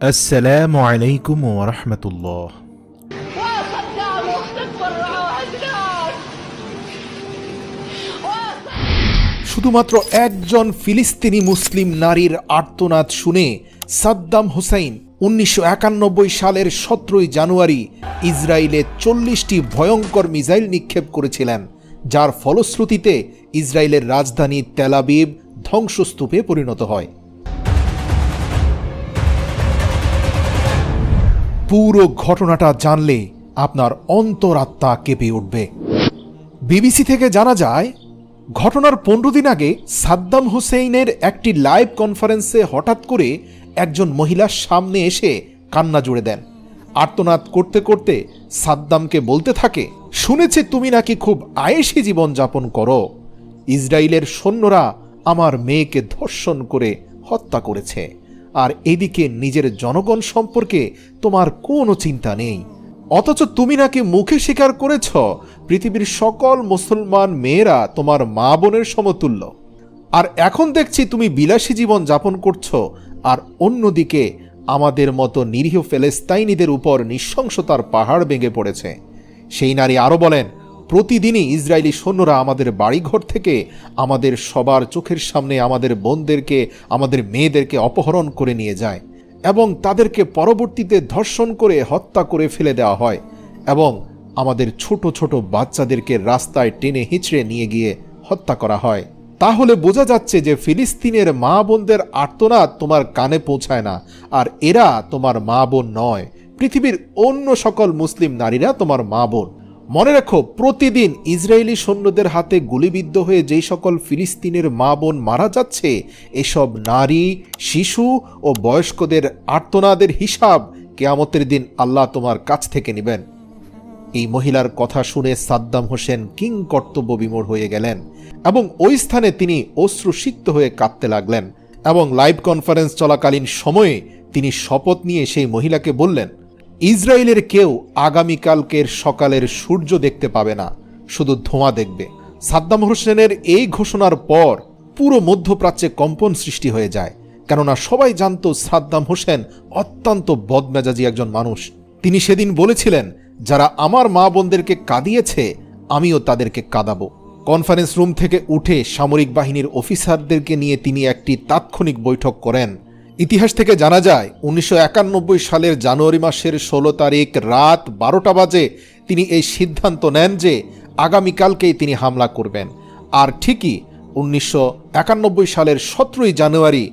السلام عليكم ورحمة الله وصدام واختفر عهدناك শুধুমাত্র একজন ফিলিস্তিনি মুসলিম নারীর আর্তনাদ শুনে সাদ্দাম হুসাইন উনিশশো একানব্বই সালের সতেরোই জানুয়ারি ইসরায়েলে চল্লিশটি ভয়ঙ্কর মিসাইল নিক্ষেপ করেছিলেন যার ফলশ্রুতিতে ইসরায়েলের রাজধানী তেলাবিব ধ্বংসস্তূপে পরিণত হয় পুরো ঘটনাটা জানলে আপনার অন্তরাত্মা কেঁপে উঠবে। বিবিসি থেকে জানা যায়, ঘটনার পনেরো দিন আগে সাদ্দাম হুসেইনের একটি লাইভ কনফারেন্সে হঠাৎ করে একজন মহিলার সামনে এসে কান্না জুড়ে দেন। আর্তনাদ করতে করতে সাদ্দামকে বলতে থাকে, শুনেছি তুমি নাকি খুব আয়েসি জীবনযাপন করো। ইসরায়েলের সৈন্যরা আমার মেয়েকে ধর্ষণ করে হত্যা করেছে। আর এদিকে নিজের জনগণ সম্পর্কে তোমার কোনো চিন্তা নেই। অথচ তুমি নাকি মুখে স্বীকার করেছ, পৃথিবীর সকল মুসলমান মেয়েরা তোমার মা বোনের সমতুল্য। আর এখন দেখছি তুমি বিলাসী জীবন যাপন করছ, আর অন্যদিকে আমাদের মতো নিরীহ ফেলেস্তাইনিদের উপর নৃশংসতার পাহাড় ভেঙে পড়েছে। সেই নারী আরও বলেন প্রতিদিনই ইসরায়েলি সৈন্যরা আমাদের বাড়িঘর থেকে আমাদের সবার চোখের সামনে আমাদের বোনদেরকে, আমাদের মেয়েদেরকে অপহরণ করে নিয়ে যায় এবং তাদেরকে পরবর্তীতে ধর্ষণ করে হত্যা করে ফেলে দেওয়া হয় এবং আমাদের ছোট ছোট বাচ্চাদেরকে রাস্তায় টেনে হিঁচড়ে নিয়ে গিয়ে হত্যা করা হয়। তাহলে বোঝা যাচ্ছে যে ফিলিস্তিনের মা বোনদের আর্তনাদ তোমার কানে পৌঁছায় না আর এরা তোমার মা বোন নয়। পৃথিবীর অন্য সকল মুসলিম নারীরা তোমার মা বোন। মনে রেখো, প্রতিদিন ইসরায়েলি সৈন্যদের হাতে গুলিবিদ্ধ হয়ে যেই সকল ফিলিস্তিনের মা বোন মারা যাচ্ছে, এসব নারী, শিশু ও বয়স্কদের আর্তনাদের হিসাব কেয়ামতের দিন আল্লাহ তোমার কাছ থেকে নেবেন। এই মহিলার কথা শুনে সাদ্দাম হোসেন কিং কর্তব্য বিমূঢ় হয়ে গেলেন এবং ওই স্থানে তিনি অশ্রুসিক্ত হয়ে কাঁদতে লাগলেন এবং লাইভ কনফারেন্স চলাকালীন সময়ে তিনি শপথ নিয়ে সেই মহিলাকে বললেন ইসরায়েলের কেউ আগামীকালকের সকালের সূর্য দেখতে পাবে না, শুধু ধোঁয়া দেখবে। সাদ্দাম হোসেনের এই ঘোষণার পর পুরো মধ্যপ্রাচ্যে কম্পন সৃষ্টি হয়ে যায়, কেননা সবাই জানত সাদ্দাম হোসেন অত্যন্ত বদমেজাজি একজন মানুষ। তিনি সেদিন বলেছিলেন, যারা আমার মা বোনদেরকে কাঁদিয়েছে, আমিও তাদেরকে কাঁদাবো। কনফারেন্স রুম থেকে উঠে সামরিক বাহিনীর অফিসারদেরকে নিয়ে তিনি একটি তাৎক্ষণিক বৈঠক করেন। ইতিহাস থেকে জানা যায়, উনিশশো একানব্বই সালের জানুয়ারি মাসের ষোলো তারিখ রাত বারোটা বাজে তিনি এই সিদ্ধান্ত নেন যে আগামীকালকেই তিনি হামলা করবেন। আর ঠিকই উনিশশো একানব্বই সালের সতেরোই জানুয়ারি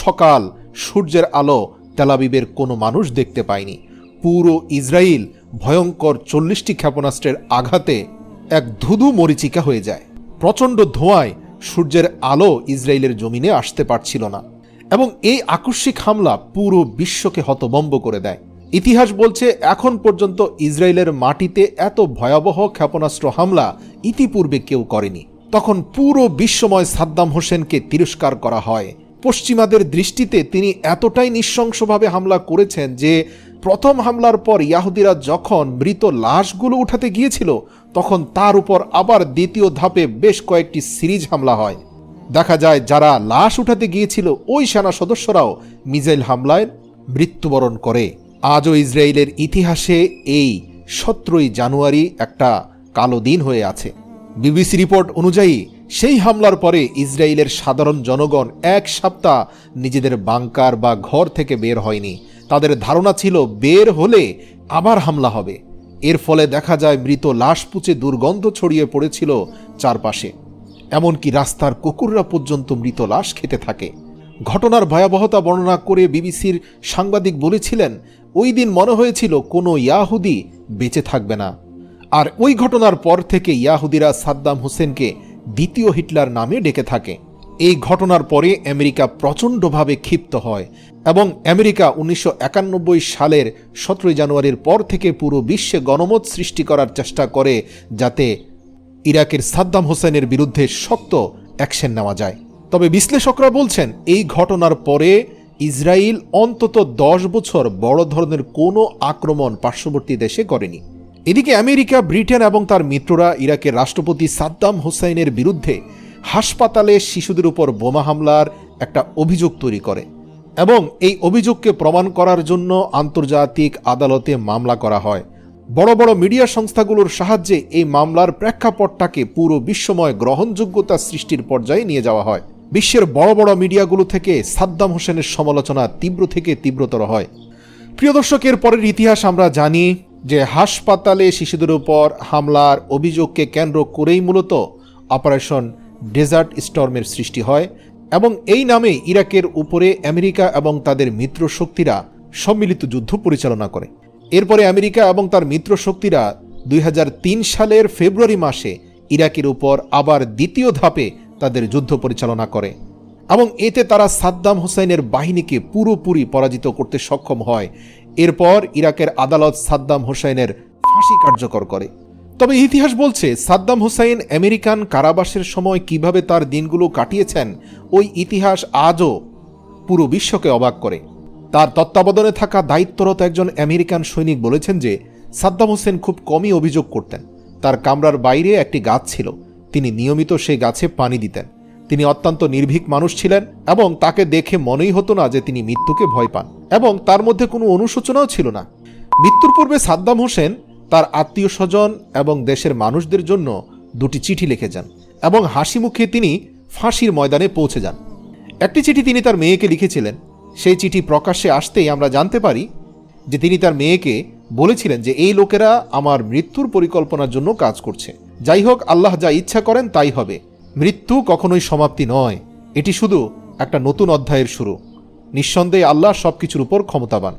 সকাল সূর্যের আলো তেলাবিবের কোনো মানুষ দেখতে পায়নি। পুরো ইসরায়েল ভয়ঙ্কর চল্লিশটি ক্ষেপণাস্ত্রের আঘাতে এক ধুধু মরিচিকা হয়ে যায়। প্রচণ্ড ধোঁয়ায় সূর্যের আলো ইসরায়েলের জমিনে আসতে পারছিল না। এবং এই আকস্মিক হামলা পুরো বিশ্বকে হতবম্ব করে দেয়। ইতিহাস বলছে, এখন পর্যন্ত ইসরায়েলের মাটিতে এত ভয়াবহ ক্ষেপণাস্ত্র হামলা ইতিপূর্বে কেউ করেনি। তখন পুরো বিশ্বময় সাদ্দাম হোসেনকে তিরস্কার করা হয়। পশ্চিমাদের দৃষ্টিতে তিনি এতটাই নৃশংসভাবে হামলা করেছেন যে, প্রথম হামলার পর ইয়াহুদিরা যখন মৃত লাশগুলো উঠাতে গিয়েছিল, তখন তার উপর আবার দ্বিতীয় ধাপে বেশ কয়েকটি সিরিজ হামলা হয়। দেখা যায় যারা লাশ উঠাতে গিয়েছিল, ওই সেনা সদস্যরাও মিজাইল হামলায় মৃত্যুবরণ করে। আজও ইসরায়েলের ইতিহাসে এই সতেরোই জানুয়ারি একটা কালো দিন হয়ে আছে। বিবিসি রিপোর্ট অনুযায়ী, সেই হামলার পরে ইসরায়েলের সাধারণ জনগণ এক সপ্তাহ নিজেদের বাংকার বা ঘর থেকে বের হয়নি। তাদের ধারণা ছিল, বের হলে আবার হামলা হবে। এর ফলে দেখা যায়, মৃত লাশ পুচে দুর্গন্ধ ছড়িয়ে পড়েছিল চারপাশে। এমনকি রাস্তার কুকুররা পর্যন্ত মৃত লাশ খেতে থাকে। ঘটনার ভয়াবহতা বর্ণনা করে বিবিসির সাংবাদিক বলেছিলেন, ওই দিন মনে হয়েছিল কোনো ইয়াহুদি বেঁচে থাকবে না। আর ওই ঘটনার পর থেকে ইয়াহুদিরা সাদ্দাম হোসেনকে দ্বিতীয় হিটলার নামে ডেকে থাকে। এই ঘটনার পরে আমেরিকা প্রচণ্ডভাবে ক্ষিপ্ত হয় এবং আমেরিকা উনিশশো একানব্বই সালের সতেরোই জানুয়ারির পর থেকে পুরো বিশ্বে গণমত সৃষ্টি করার চেষ্টা করে যাতে ইরাকের সাদ্দাম হোসেনের বিরুদ্ধে শক্ত অ্যাকশন নেওয়া যায়। তবে বিশ্লেষকরা বলছেন, এই ঘটনার পরে ইসরায়েল অন্তত দশ বছর বড় ধরনের কোনো আক্রমণ পার্শ্ববর্তী দেশে করেনি। এদিকে আমেরিকা, ব্রিটেন এবং তার মিত্ররা ইরাকের রাষ্ট্রপতি সাদ্দাম হোসাইনের বিরুদ্ধে হাসপাতালে শিশুদের উপর বোমা হামলার একটা অভিযোগ তৈরি করে এবং এই অভিযোগকে প্রমাণ করার জন্য আন্তর্জাতিক আদালতে মামলা করা হয়। বড় বড় মিডিয়া সংস্থাগুলোর সাহায্যে এই মামলার প্রেক্ষাপটটাকে পুরো বিশ্বময় গ্রহণযোগ্যতা সৃষ্টির পর্যায়ে নিয়ে যাওয়া হয়। বিশ্বের বড় বড় মিডিয়াগুলো থেকে সাদ্দাম হোসেনের সমালোচনা তীব্র থেকে তীব্রতর হয়। প্রিয় দর্শকের পরের ইতিহাস আমরা জানি যে হাসপাতালে শিশুদের উপর হামলার অভিযোগকে কেন্দ্র করেই মূলত অপারেশন ডেজার্ট স্টর্মের সৃষ্টি হয় এবং এই নামে ইরাকের উপরে আমেরিকা এবং তাদের মিত্র শক্তিরা সম্মিলিত যুদ্ধ পরিচালনা করে। এরপরে আমেরিকা এবং তার মিত্র শক্তিরা দুই হাজার তিন সালের ফেব্রুয়ারি মাসে ইরাকের উপর আবার দ্বিতীয় ধাপে তাদের যুদ্ধ পরিচালনা করে এবং এতে তারা সাদ্দাম হোসেনের বাহিনীকে পুরোপুরি পরাজিত করতে সক্ষম হয়। এরপর ইরাকের আদালত সাদ্দাম হোসেনের ফাঁসি কার্যকর করে। তবে ইতিহাস বলছে, সাদ্দাম হোসাইন আমেরিকান কারাবাসের সময় কীভাবে তার দিনগুলো কাটিয়েছেন, ওই ইতিহাস আজও পুরো বিশ্বকে অবাক করে। তার তত্ত্বাবধানে থাকা দায়িত্বরত একজন আমেরিকান সৈনিক বলেছেন যে সাদ্দাম হোসেন খুব কমই অভিযোগ করতেন। তার কামরার বাইরে একটি গাছ ছিল। তিনি নিয়মিত সেই গাছে পানি দিতেন। তিনি অত্যন্ত নির্ভীক মানুষ ছিলেন এবং তাকে দেখে মনেই হতো না যে তিনি মৃত্যুকে ভয় পান এবং তার মধ্যে কোনো অনুশোচনাও ছিল না। মৃত্যুর পূর্বে সাদ্দাম হোসেন তার আত্মীয় স্বজন এবং দেশের মানুষদের জন্য দুটি চিঠি লিখে যান এবং হাসি মুখে তিনি ফাঁসির ময়দানে পৌঁছে যান। একটি চিঠি তিনি তার মেয়েকে লিখেছিলেন। সেই চিঠি প্রকাশ্যে আসতেই আমরা জানতে পারি যে তিনি তার মেয়েকে বলেছিলেন যে এই লোকেরা আমার মৃত্যুর পরিকল্পনার জন্য কাজ করছে। যাই হোক, আল্লাহ যা ইচ্ছা করেন তাই হবে। মৃত্যু কখনোই সমাপ্তি নয়। এটি শুধু একটা নতুন অধ্যায়ের শুরু। নিঃসন্দেহে আল্লাহ সব কিছুর উপর ক্ষমতাবান।